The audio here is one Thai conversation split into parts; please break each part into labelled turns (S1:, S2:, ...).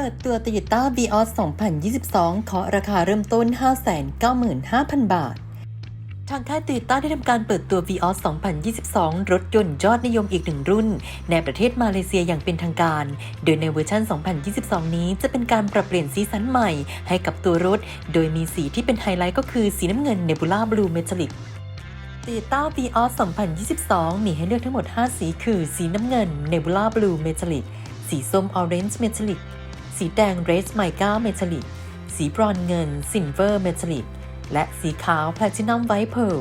S1: เปิดตัว Toyota Vios 2022 เคาะราคาเริ่มต้น 595,000 บาท ทางค่าย Toyota ได้ทำการเปิดตัว Vios 2022 รถยนต์ยอดนิยมอีกหนึ่งรุ่น ในประเทศมาเลเซียอย่างเป็นทางการ โดยในเวอร์ชัน 2022 นี้จะเป็นการปรับเปลี่ยนสีสันใหม่ให้กับตัวรถ โดยมีสีที่เป็นไฮไลท์ก็คือสีน้ำเงิน Nebula Blue Metallic Toyota Vios 2022 มีให้เลือกทั้งหมด 5 สีคือ สีน้ำเงิน Nebula Blue Metallic สีส้ม Orange Metallic สีแดง Red Mica Metallic สีบรอนเงิน Silver Metallic และสีขาว Platinum White Pearl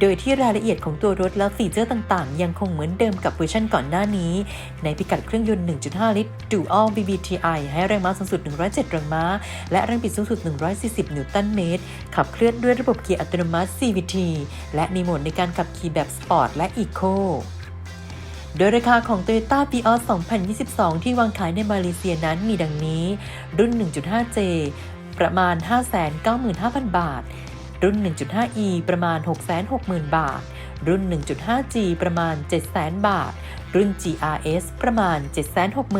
S1: โดยที่รายละเอียดของตัวรถและฟีเจอร์ต่างๆ ยังคงเหมือนเดิมกับเวอร์ชันก่อนหน้านี้ ในพิกัดเครื่องยนต์ 1.5 ลิตร Dual VVTi ให้แรงม้าสูงสุด 107 แรงม้า และแรงบิดสูงสุด 140 นิวตันเมตร ขับเคลื่อนด้วยระบบเกียร์อัตโนมัติ CVT และมีโหมดในการขับขี่แบบสปอร์ตและ Eco โโดยราคาของ Toyota Vios 2022 ที่วางขายในมาเลเซียนั้นมีดังนี้ รุ่น 1.5J ประมาณ 595,000 บาท รุ่น 1.5E ประมาณ 660,000 บาท รุ่น 1.5G ประมาณ 700,000 บาท รุ่น GRS ประมาณ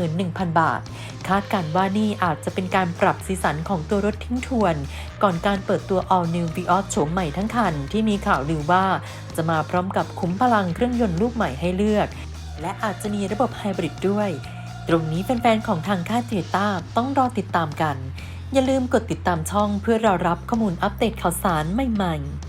S1: 761,000 บาท คาดการว่านี่อาจจะเป็นการปรับสีสันของตัวรถทิ้งทวน ก่อนการเปิดตัว All New Vios โฉมใหม่ทั้งคัน ที่มีข่าวลือว่าจะมาพร้อมกับคุ้มพลังเครื่องยนต์ลูกใหม่ให้เลือก และอาจจะมีระบบไฮบริดด้วย ตรงนี้แฟนๆของทางค่ายเทต้าต้องรอติดตามกัน อย่าลืมกดติดตามช่องเพื่อเรารับข้อมูลอัปเดตข่าวสารใหม่ๆ